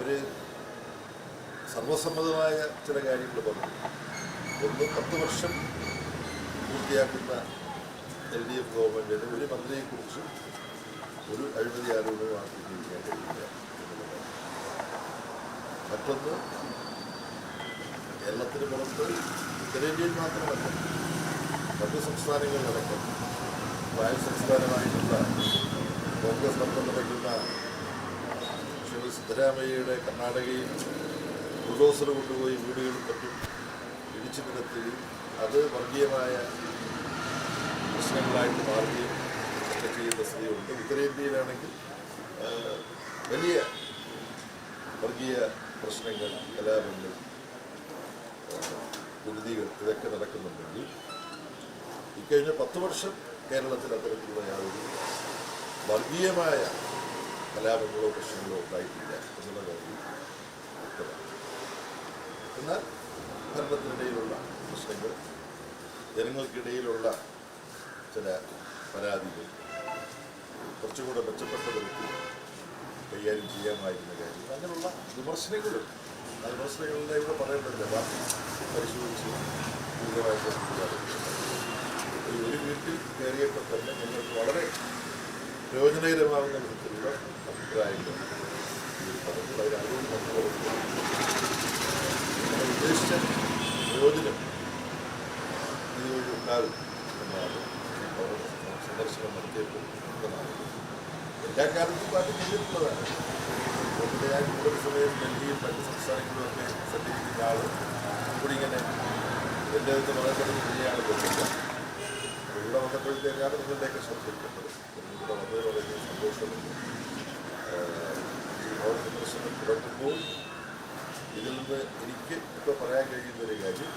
അവർ സർവസമ്മതമായ ചില കാര്യങ്ങൾ പറഞ്ഞു. ഒന്ന് പത്ത് വർഷം പൂർത്തിയാക്കുന്ന എൽ ഡി എഫ് ഗവൺമെന്റിന് ഒരു മന്ത്രിയെക്കുറിച്ചും ഒരു അഴിമതി ആരോപണവും ആർജിക്കാൻ കഴിയില്ല എന്നുള്ളതാണ്. മറ്റൊന്ന് കേരളത്തിന് പുറത്ത് ഉത്തരേന്ത്യയിൽ മാത്രമല്ല മറ്റ് സംസ്ഥാനങ്ങളിലടക്കം വായു സംസ്ഥാനമായിട്ടുള്ള കോൺഗ്രസ് ശ്രീമതി സിദ്ധരാമയ്യയുടെ കർണാടകയിൽ ബുൾഡോസർ കൊണ്ടുപോയി വീടുകളും മറ്റും ഇടിച്ചു നിരത്തുകയും അത് വർഗീയമായ പ്രശ്നങ്ങളായിട്ട് മാറുകയും ഒക്കെ ചെയ്യുന്ന സ്ഥിതിയുണ്ട്. ഉത്തരേന്ത്യയിലാണെങ്കിൽ വലിയ വർഗീയ പ്രശ്നങ്ങൾ കലാപങ്ങൾ കുരുതികൾ ഇതൊക്കെ നടക്കുന്നുണ്ടെങ്കിൽ ഇക്കഴിഞ്ഞ പത്ത് വർഷം കേരളത്തിൽ അത്തരത്തിലുള്ള യാതൊരു വർഗീയമായ കലാപങ്ങളോ പ്രശ്നങ്ങളോ ഉണ്ടായിട്ടില്ല എന്നുള്ള കാര്യം വ്യക്തമാണ്. എന്നാൽ ഭരണത്തിനിടയിലുള്ള പ്രശ്നങ്ങൾ ജനങ്ങൾക്കിടയിലുള്ള ചില പരാതികൾ കുറച്ചുകൂടെ മെച്ചപ്പെട്ട തരത്തിൽ കൈകാര്യം ചെയ്യാമായിരുന്ന കാര്യം അങ്ങനെയുള്ള വിമർശനങ്ങളും ആ വിമർശനങ്ങളുടെ ഇവിടെ പറയേണ്ടതില്ല. പാർട്ടി പരിശോധിച്ച് ഒരു ഒരു വീട്ടിൽ കയറിയപ്പോൾ തന്നെ ഞങ്ങൾക്ക് വളരെ പ്രയോജനകരമാകുന്ന വിധത്തിലുള്ള അഭിപ്രായങ്ങൾ. ഉദ്ദേശിച്ച പ്രയോജനം ഇതുവഴി ഉണ്ടാകും സന്ദർശനം നടത്തിയപ്പോൾ എല്ലാ കാലത്തും പാർട്ടി ചെയ്തിട്ടുള്ളതാണ് അതുകൊണ്ട് ഞാൻ കൂടുതൽ സമയം ഡൽഹിയും മറ്റ് സംസ്ഥാനങ്ങളിലുമൊക്കെ സഞ്ചരിക്കുന്ന ആൾ കൂടി ഇങ്ങനെ എന്റെ അടുത്ത് തന്നെയാണ് പറ്റില്ല ഇവിടെ വന്നപ്പോഴത്തേക്കാണ് നിങ്ങളുടെയൊക്കെ ശ്രദ്ധിക്കേണ്ടത് ഇവിടെ വന്നത് വളരെ സന്തോഷമുണ്ട് ആഹ് ഈ ഭവന തുടങ്ങുമ്പോൾ ഇതിൽ നിന്ന് എനിക്ക് ഇപ്പോൾ പറയാൻ കഴിയുന്ന ഒരു കാര്യം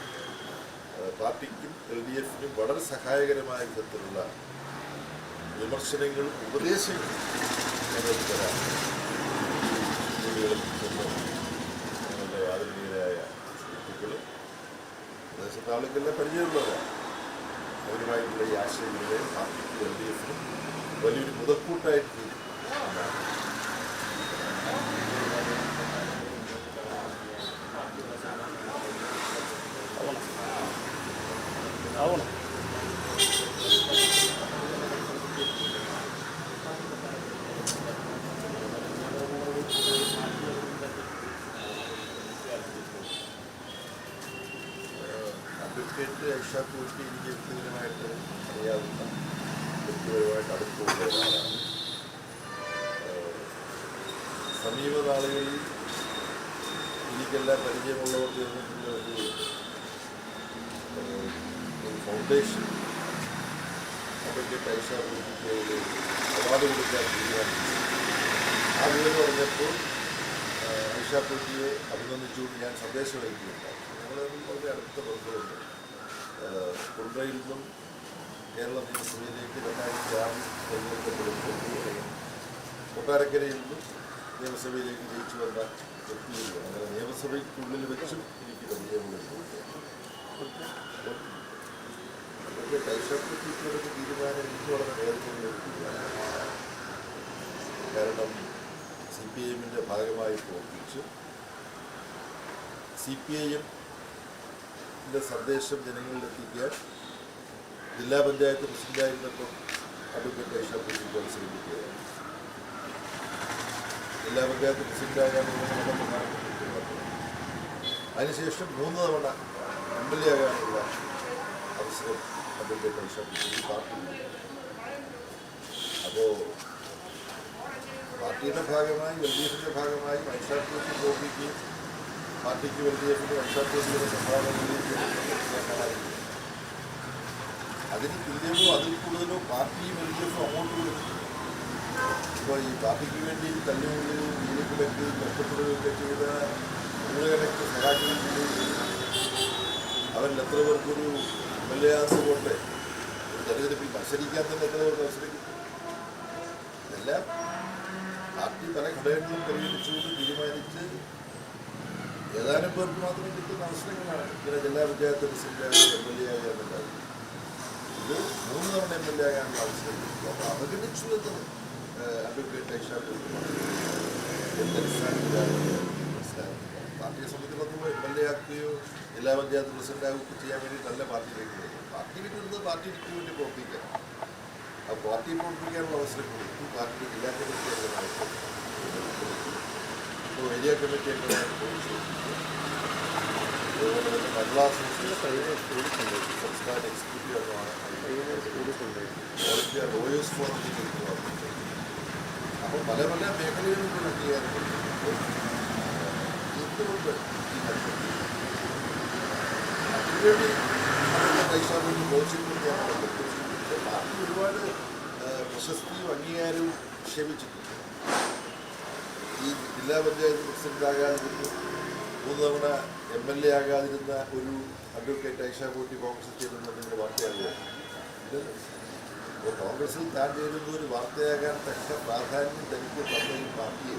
പാർട്ടിക്കും എൽ ഡി എഫിനും വളരെ സഹായകരമായ വിധത്തിലുള്ള വിമർശനങ്ങളും ഉപദേശങ്ങളും തരാം. ഞങ്ങളുടെ ആദരണീയരായ സുഹൃത്തുക്കൾ പ്രദേശത്തെ ആളുകളെ പരിചയമുള്ളവരാണ്. അവരുമായിട്ടുള്ള ഈ ആശയങ്ങളെ പാർട്ടിക്കും എൽ ഡി എഫിനും വലിയൊരു മുതൽക്കൂട്ടായിട്ട് തീരും ആവണം അഡ്വക്കേറ്റ് ഐഷ കൂട്ടി എനിക്ക് വ്യക്തിപരമായിട്ട് അറിയാവുന്ന വ്യക്തിപരമായിട്ട് അടുപ്പമുള്ള ഒരാളാണ് ഏഹ് സമീപ നാളുകളിൽ എനിക്കെല്ലാം പരിചയമുള്ളവർ ചേർന്നിട്ടുള്ള ഒരു ഫൗണ്ടേഷൻ അഡ്വക്കേറ്റ് പൈസ അവാർഡ് കൊടുക്കാൻ തീരുമാനിച്ചു ആ വിവരം പറഞ്ഞപ്പോൾ ഐഷ അഭിനന്ദിച്ചുകൊണ്ട് ഞാൻ സന്ദേശം അയക്കുകയുണ്ടായി ഞങ്ങൾ വളരെ അടുത്ത ബന്ധമുണ്ട് കൊണ്ടയിൽ നിന്നും കേരള നിയമസഭയിലേക്ക് രണ്ടായിരത്തി ആറിൽ തെരഞ്ഞെടുക്കപ്പെടുമ്പോൾ കൊട്ടാരക്കരയിൽ നിന്നും നിയമസഭയിലേക്ക് ജയിച്ചു വന്ന വ്യക്തിയാണ് അങ്ങനെ നിയമസഭയ്ക്കുള്ളിൽ വെച്ചും എനിക്ക് പരിചയമുള്ള കാരണം സി പി ഐഎമ്മിന്റെ ഭാഗമായി പ്രവർത്തിച്ച് സി പി ഐ സന്ദേശം ജനങ്ങളിലെത്തിക്കാൻ ജില്ലാ പഞ്ചായത്ത് പ്രസിഡന്റായിരുന്നപ്പോൾ അഡ്വക്കേറ്റ് ഐഷാപ്പറ്റി ശ്രമിക്കുകയാണ്. ജില്ലാ പഞ്ചായത്ത് പ്രസിഡന്റായാണ് നമ്മുടെ അതിനുശേഷം മൂന്ന് തവണ എം എൽ എ ആകാനുള്ള അവസരം അഡ്വക്കേറ്റ് ഐഷാപ്പറ്റി പാർട്ടി അപ്പോൾ പാർട്ടിയുടെ ഭാഗമായി എൽ ഡി എഫിന്റെ ഭാഗമായി ഐഷാപ്പറ്റി ഗോപിക്ക് പാർട്ടിക്ക് എൽ ഡി എഫിന്റെ ഐഷാപ്പറ്റിയുടെ സംഭാവന നൽകുകയും ചെയ്തിട്ടുണ്ടെന്ന് ഞാൻ കാണാറില്ല അതിന് തുല്യമോ അതിൽ കൂടുതലോ പാർട്ടിയും എൽ ഡി എഫും അങ്ങോട്ട് കൊടുക്കുന്നു ഇപ്പോൾ ഈ പാർട്ടിക്ക് വേണ്ടി തല്ലുകളിൽ വീടുകിടക്കുകയും കഷ്ടപ്പെടുകയൊക്കെ ചെയ്ത നൂറുകണക്കിന് സഹാക്കളിൽ അവരിൽ എത്ര പേർക്കൊരു എം എ ആസ് കൊണ്ട് ഒരു തെരഞ്ഞെടുപ്പിൽ മത്സരിക്കാൻ തന്നെ എത്ര മത്സരിക്കും? ഇതെല്ലാം പാർട്ടി പല ഘടകങ്ങളും പരിഗണിച്ചുകൊണ്ട് തീരുമാനിച്ച് ഏതാനും പേർക്ക് മാത്രം കിട്ടുന്ന അവസരങ്ങളാണ് ഇങ്ങനെ ജില്ലാ പഞ്ചായത്ത് പ്രസിഡന്റായി എം എൽ എ ആകുക എന്നുള്ളത്. ഇത് മൂന്ന് തവണ എം എൽ എ ആകാനുള്ള അവസരം അപ്പോൾ അവഗണിച്ചു എന്ന് അഡ്വക്കേറ്റ് അടിസ്ഥാനത്തിലാണ് പാർട്ടിയെ സംബന്ധിച്ചിടത്തോളം എം എൽ എ ആക്കുകയോ ജില്ലാ പഞ്ചായത്ത് പ്രസിഡന്റാകും ചെയ്യാൻ വേണ്ടിയിട്ടല്ല പാർട്ടിയിലേക്ക് വരുന്നത് പാർട്ടി വിട്ടിരുന്നത് പാർട്ടിക്ക് വേണ്ടി പ്രവർത്തിക്കാം ആ പാർട്ടി പ്രവർത്തിക്കാനുള്ള അവസരം കൊടുക്കും പാർട്ടിയുടെ ജില്ലാ കമ്മിറ്റി അംഗമായിട്ട് ഏരിയ കമ്മിറ്റി അംഗമായിട്ട് പ്രവർത്തിച്ചു അതുപോലെ തന്നെ മഹിളാ അസോസിയേഷൻ സംസ്ഥാന എക്സിക്യൂട്ടീവ് അംഗമാണ് ലോയേഴ്സ് ഫോറത്തിൽ അപ്പോൾ പല പല മേഖലകളിലുള്ള അംഗീകാരങ്ങൾ എന്തുകൊണ്ട് ഈ കൺസെപ്റ്റ് അതിനുവേണ്ടി പൈസാവിന് കോച്ചിങ് പക്ഷേ പാർട്ടി ഒരുപാട് പ്രശസ്തിയും അംഗീകാരവും ക്ഷമിച്ചിട്ടുണ്ട് ഈ ജില്ലാ പഞ്ചായത്ത് പ്രസിഡന്റ് ആകാതിരുന്നു മൂന്ന് തവണ എം എൽ എ ആകാതിരുന്ന ഒരു അഡ്വക്കേറ്റ് ഐഷ കോട്ടി കോൺഗ്രസ് ചെയ്തെന്നുണ്ടെങ്കിൽ വാർത്തയാകുക ഇത് ഇപ്പോൾ കോൺഗ്രസിൽ താൻ ചെയ്തിരുന്ന ഒരു വാർത്തയാകാൻ തക്ക പ്രാധാന്യം തനിക്ക് തന്ന ഈ പാർട്ടിയെ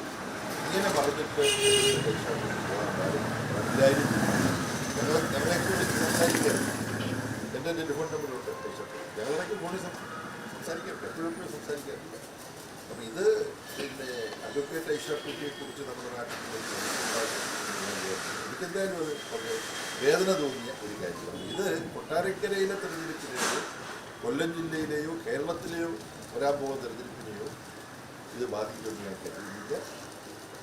ഇങ്ങനെ പറഞ്ഞിട്ട് ഐഷ കോട്ടി പോകാൻ വിളിച്ച് സംസാരിക്കുക എന്റെ ടെലിഫോൺ നമ്പറുണ്ട് കോട്ടി ഫോണിൽ എപ്പോഴും സംസാരിക്കാറില്ല അപ്പം ഇത് പിന്നെ അഡ്വക്കേറ്റ് കുറിച്ച് നമ്മുടെ നാട്ടിൽ എനിക്കെന്തായാലും ഒരു വേദന തോന്നിയ ഒരു കാര്യമാണ് ഇത് കൊട്ടാരക്കരയിലെ തെരഞ്ഞെടുപ്പിനെയോ കൊല്ലം ജില്ലയിലെയോ കേരളത്തിലെയോ വരാൻ പോകുന്ന തെരഞ്ഞെടുപ്പിനെയോ ഇത് ബാധിക്കുമെന്ന് ഞാൻ കരുതുന്നില്ല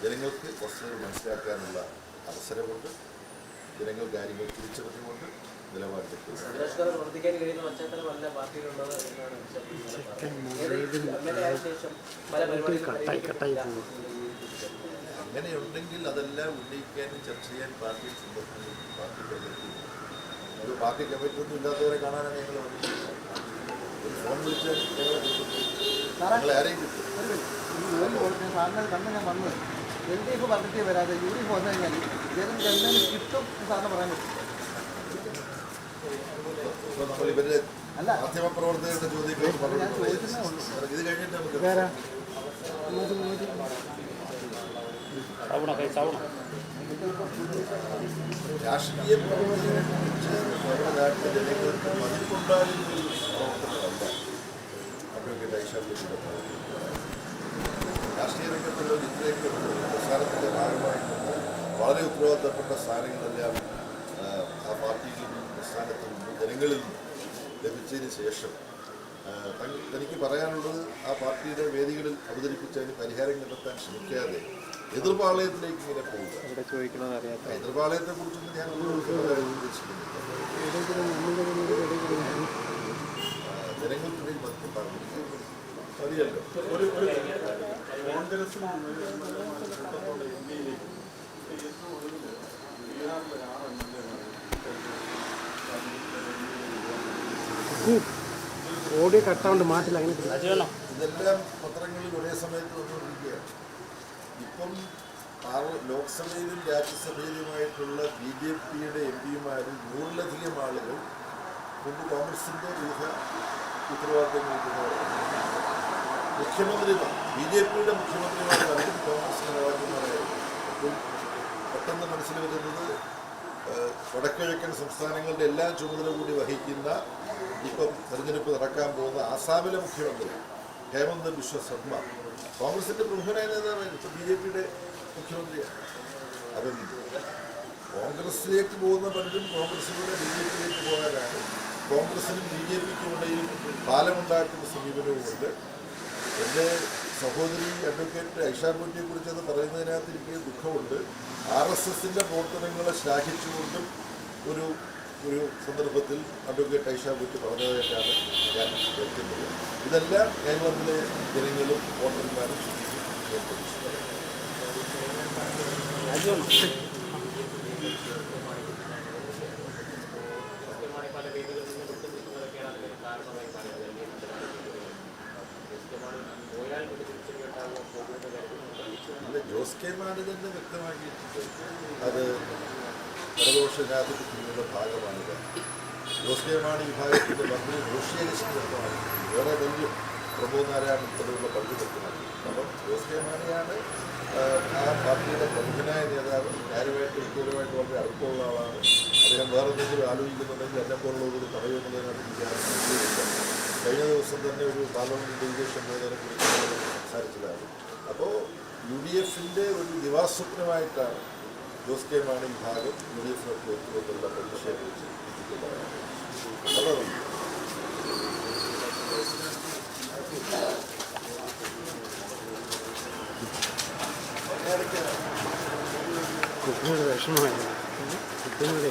ജനങ്ങൾക്ക് വസ്തുതകൾ മനസ്സിലാക്കാനുള്ള അവസരമുണ്ട് ജനങ്ങൾ കാര്യങ്ങൾ തിരിച്ചറിഞ്ഞുകൊണ്ട് അങ്ങനെയുണ്ടെങ്കിൽ അതെല്ലാം ഉന്നയിക്കാനും ചർച്ച ചെയ്യാൻ പാർട്ടി സന്ദർഭങ്ങളിൽ പാർട്ടി കമ്മിറ്റി. അത് പാർട്ടി കമ്മിറ്റി ഒന്നും ഇല്ലാത്തവരെ കാണാനാണ് ഞങ്ങൾ ഒരു ഫോൺ വിളിച്ചാൽ ഞങ്ങളെ കിട്ടും. ആരെയും കിട്ടും. ഒരു ഞാൻ വന്നത്. എൽ ഡി എഫ് പറഞ്ഞിട്ട് വരാതെ യു ഡി എഫ് വന്നു കഴിഞ്ഞാൽ ഇദ്ദേഹം ഗവൺമെന്റ് കിട്ടും എന്ന് സാറിന് പറയാൻ പറ്റും. അല്ല. മാധ്യമപ്രവർത്തകരുടെ കുറിച്ച് നമ്മുടെ നാട്ടിലെ ജനങ്ങൾക്ക് മതിപ്പുണ്ടാകുന്ന പ്രവർത്തനമല്ല അഡ്വക്കേറ്റ് ഐഷാബിയുടെ രാഷ്ട്രീയ രംഗത്തുള്ള ഇത്രയൊക്കെ പ്രസ്ഥാനത്തിന്റെ ഭാഗമായിട്ടുള്ള വളരെ ഉത്തരവാദിത്തപ്പെട്ട സ്ഥാനങ്ങളെല്ലാം ആ, പാർട്ടിയിൽ നിന്നും പ്രസ്ഥാനത്തിൽ നിന്നും ജനങ്ങളിൽ നിന്നും ലഭിച്ചതിന് ശേഷം തനിക്ക് പറയാനുള്ളത് ആ പാർട്ടിയുടെ വേദികളിൽ അവതരിപ്പിച്ചതിന് പരിഹാരം കണ്ടെത്താൻ ശ്രമിക്കാതെ എതിർപാളയത്തിലേക്ക് ഇങ്ങനെ പോവുക എതിർപാളയത്തെ ചോദിക്കണമെന്ന് അറിയാത്ത ഹൈദരാബാദത്തെ കുറിച്ചൊന്നും ഞാൻ ഉദ്ദേശിക്കുന്നില്ല ജനങ്ങൾക്കിടയിൽ അറിയാലോ ഒരു ഒരു കോൺഗ്രസിന് കൂട്ടത്തോടെ ഇന്ത്യയിലേക്ക് ഏറ്റവും ഒടുവിൽ ബീഹാറിലെ ആറ് എം എൽ ഓഡിയോ കട്ടാണ്ട് മാറ്റില്ല അങ്ങനെ ഇതെല്ലാം പത്രങ്ങളിൽ ഒരേ സമയത്ത് വന്നുകൊണ്ടിരിക്കുകയാണ്. ഇപ്പം ലോക്സഭയിലും രാജ്യസഭയിലുമായിട്ടുള്ള ബി ജെ പിയുടെ എം പിമാരിൽ നൂറിലധികം ആളുകൾ മുമ്പ് കോൺഗ്രസിന്റെ വിവിധ ഉത്തരവാദിത്തങ്ങൾ മുഖ്യമന്ത്രിമാർ ബി ജെ പിയുടെ മുഖ്യമന്ത്രിമാരെ പലരും കോൺഗ്രസ് നേതാക്കന്മാരെ പെട്ടെന്ന് മനസ്സിൽ വരുന്നത് വടക്കിഴക്കൻ സംസ്ഥാനങ്ങളുടെ എല്ലാ ചുമതല കൂടി വഹിക്കുന്ന ഇപ്പം തെരഞ്ഞെടുപ്പ് നടക്കാൻ പോകുന്ന ആസാമിലെ മുഖ്യമന്ത്രി ഹേമന്ത് ബിശ്വ ശർമ്മ. കോൺഗ്രസിന്റെ പ്രമുഖനായ നേതാവായിരുന്നു ഇപ്പം ബി ജെ പിയുടെ മുഖ്യമന്ത്രിയാണ്. അപ്പം കോൺഗ്രസിലേക്ക് പോകുന്ന പലരും കോൺഗ്രസിലൂടെ ബി ജെ പിയിലേക്ക് പോകാനാണ്. കോൺഗ്രസിനും ബി ജെ പിക്കും ഇടയിൽ പാലമുണ്ടാക്കുന്ന സമീപനവുമുണ്ട്. എന്റെ സഹോദരി അഡ്വക്കേറ്റ് ഐഷാബുട്ടിയെ കുറിച്ച് അത് പറയുന്നതിനകത്ത് എനിക്ക് ദുഃഖമുണ്ട്. ആർ എസ് എസിന്റെ പ്രവർത്തനങ്ങളെ ശ്ലാഘിച്ചുകൊണ്ടും ഒരു ഒരു സന്ദർഭത്തിൽ അഡ്വക്കേറ്റ് ഐഷാബുട്ടി പറഞ്ഞതായിട്ടാണ് ഞാൻ കേൾക്കുന്നത്. ഇതെല്ലാം കേരളത്തിലെ ജനങ്ങളും വോട്ടർമാരും ചിന്തിക്കും ഞാൻ പ്രതീക്ഷിക്കുന്നു കൃത്യമായി പല വേദികളിൽ നിന്ന് വിട്ടുനിൽക്കുന്നതൊക്കെയാണ് അതിന് കാരണമായി പറയുന്നത് കൃത്യമായി പോയാൽ ഒരു തിരിച്ചറിയുണ്ടാകുമോ പോകുമെന്ന് കരുതുന്നുണ്ട് അല്ല ജോസ് കെ മാണി വ്യക്തമാക്കിയിട്ടുണ്ട്. അത് ജനാധിപത്യത്തിന്റെ ഭാഗമാണിത്. ജോസ് കെ മാണി വിഭാഗത്തിന്റെ മന്ത്രി റോഷിയലിസ്റ്റ് വ്യക്തമാക്കി വേറെ വലിയ പ്രമോദ് നാരായണൻ ഉൾപ്പെടെയുള്ള പങ്ക് വ്യക്തമാക്കി അപ്പം ജോസ് കെ മാണിയാണ് ആ, പാർട്ടിയുടെ പ്രമുഖനായ നേതാവ്. കാര്യമായിട്ട് വ്യക്തിപരമായിട്ട് വളരെ അടുപ്പമുള്ള ആളാണ്. അദ്ദേഹം വേറെ എന്തെങ്കിലും ആലോചിക്കുന്നുണ്ടെങ്കിൽ എന്നെ പോലുള്ളവരോട് പറയുമെന്നതിനകത്ത് എനിക്ക് കഴിഞ്ഞ ദിവസം തന്നെ ഒരു പാർലമെന്റ് ഡെലിഗേഷൻ പോയതിനെ കുറിച്ച് സംസാരിച്ചതാണ് അപ്പോൾ യു ഡി എഫിന്റെ ഒരു ദിവാസ്വപ്നമായിട്ടാണ് ജോസ് കെ മാണി വിഭാഗം യു ഡി എഫിനൊക്കെ വെച്ചുകൊണ്ടുള്ള പ്രതിഷേധിച്ച് നല്ലതാണ് കുട്ടിയുടെ വിഷമമായിരുന്നു. കുട്ടിയുടെ